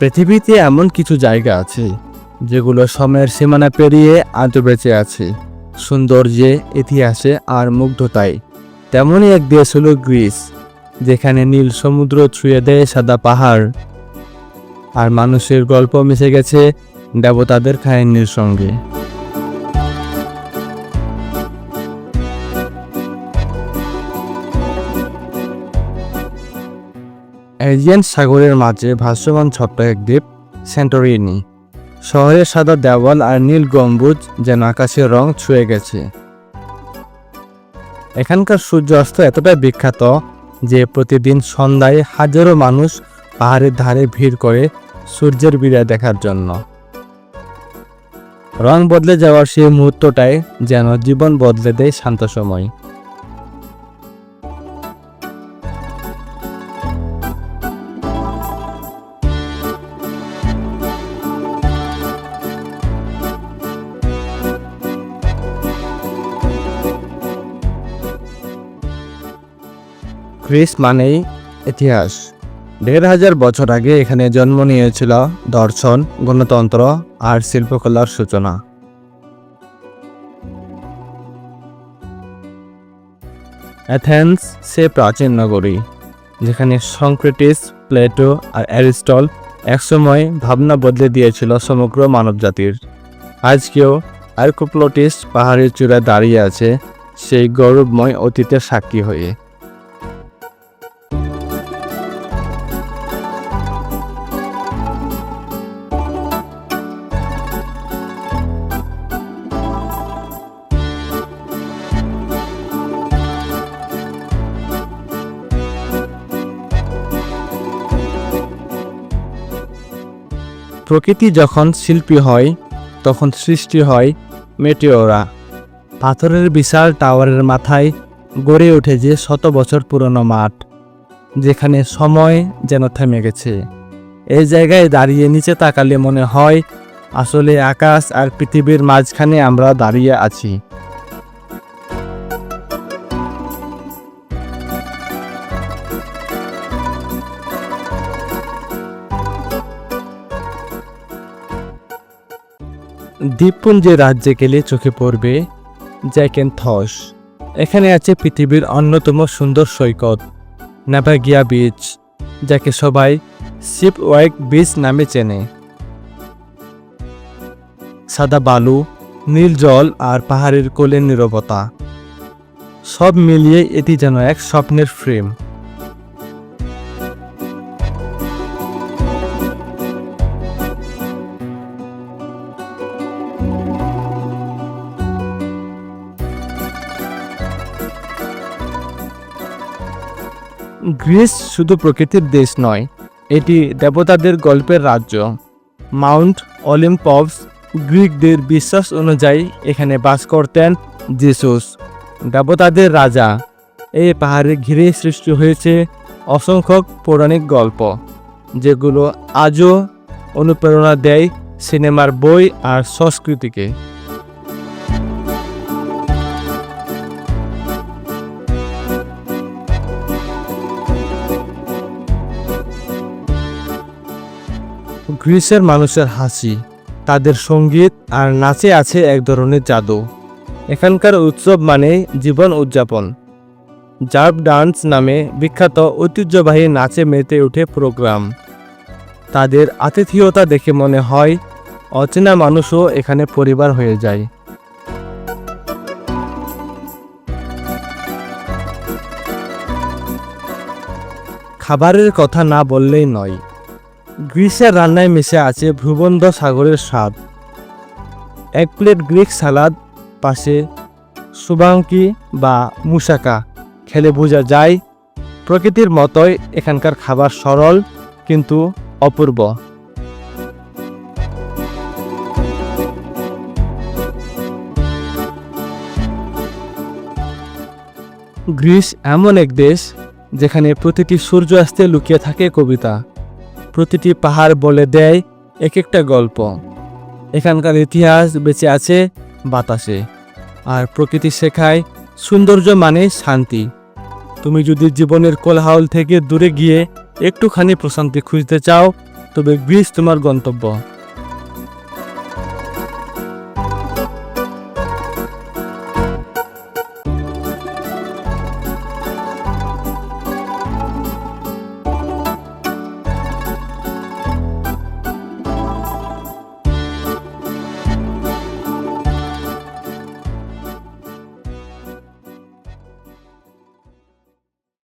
পৃথিবীতে এমন কিছু জায়গা আছে যেগুলো সময়ের সীমানা পেরিয়ে আজও বেঁচে আছে। সৌন্দর্যে, ইতিহাসে আর মুগ্ধতায়। তেমনই এক দেশ হল গ্রিস, যেখানে নীল সমুদ্র ছুঁয়ে দেয় সাদা পাহাড়। আর মানুষের গল্প মিশে গেছে দেবতাদের খায়নির সঙ্গে এজিয়ান সাগরের মাঝে ভাসমান ছোট্ট এক দ্বীপ, সেন্টোরিনি। শহরের সাদা দেওয়াল আর নীল গম্বুজ যেন আকাশের রং ছুঁয়ে গেছে। এখানকার সূর্যাস্ত এতটাই বিখ্যাত যে প্রতিদিন সন্ধ্যায় হাজারো মানুষ পাহাড়ের ধারে ভিড় করে সূর্যের বিদায় দেখার জন্য। রং বদলে যাওয়ার সেই মুহূর্তটাই যেন জীবন বদলে দেয় শান্ত সময়। গ্রিস মানেই ইতিহাস। দেড় হাজার বছর আগে এখানে জন্ম নিয়েছিল দর্শন, গণতন্ত্র আর শিল্পকলার সূচনা। অ্যাথেন্স, সে প্রাচীন নগরী, যেখানে সংক্রেটিস, প্লেটো আর অ্যারিস্টল একসময় ভাবনা বদলে দিয়েছিল সমগ্র মানবজাতির। আজকেও আর্কোপ্লোটিস পাহাড়ের চূড়ায় দাঁড়িয়ে আছে সেই গৌরবময় অতীতের সাক্ষী হয়ে। প্রকৃতি যখন শিল্পী হয়, তখন সৃষ্টি হয় মেটিওরা। পাথরের বিশাল টাওয়ারের মাথায় গড়ে ওঠে যে শত বছর পুরনো মাঠ, যেখানে সময় যেন থেমে গেছে। এই জায়গায় দাঁড়িয়ে নিচে তাকালে মনে হয়, আসলে আকাশ আর পৃথিবীর মাঝখানে আমরা দাঁড়িয়ে আছি। দ্বীপপুঞ্জের রাজ্যে গেলে চোখে পড়বে জ্যাকেন থস এখানে আছে পৃথিবীর অন্যতম সুন্দর সৈকত, নাভাগিয়া বিচ, যাকে সবাই শিপ ওয়াইক বিচ নামে চেনে। সাদা বালু, নীল জল আর পাহাড়ের কোলের নীরবতা। সব মিলিয়ে এটি যেন এক স্বপ্নের ফ্রেম। গ্রিস শুধু প্রকৃতির দেশ নয়, এটি দেবতাদের গল্পের রাজ্য। মাউন্ট অলিম্পস গ্রিকদের বিশ্বাস অনুযায়ী এখানে বাস করতেন জিসুস দেবতাদের রাজা। এই পাহাড়ে ঘিরে সৃষ্টি হয়েছে অসংখ্য পৌরাণিক গল্প, যেগুলো আজও অনুপ্রেরণা দেয় সিনেমার বই আর সংস্কৃতিকে। গ্রিসের মানুষের হাসি, তাদের সংগীত আর নাচে আছে এক ধরনের জাদু। এখানকার উৎসব মানে জীবন উদযাপন। জার্ব ডান্স নামে বিখ্যাত ঐতিহ্যবাহী নাচে মেতে ওঠে প্রোগ্রাম। তাদের আতিথেয়তা দেখে মনে হয়, অচেনা মানুষও এখানে পরিবার হয়ে যায়। খাবারের কথা না বললেই নয়। গ্রিসের রান্নায় মিশে আছে ভ্রুবন্ধ সাগরের স্বাদ। এক প্লেট গ্রিক সালাদ, পাশে সুবাঙ্কি বা মুসাকা খেলে বোঝা যায়, প্রকৃতির মতোই এখানকার খাবার সরল কিন্তু অপূর্ব। গ্রিস এমন এক দেশ যেখানে প্রতিটি সূর্যাস্তে লুকিয়ে থাকে কবিতা। প্রতিটি পাহাড় বলে দেয় এক একটা গল্প। এখানকার ইতিহাস বেঁচে আছে বাতাসে, আর প্রকৃতি শেখায় সৌন্দর্য মানে শান্তি। তুমি যদি জীবনের কোলাহল থেকে দূরে গিয়ে একটুখানি প্রশান্তি খুঁজতে চাও, তবে গ্রিস তোমার গন্তব্য।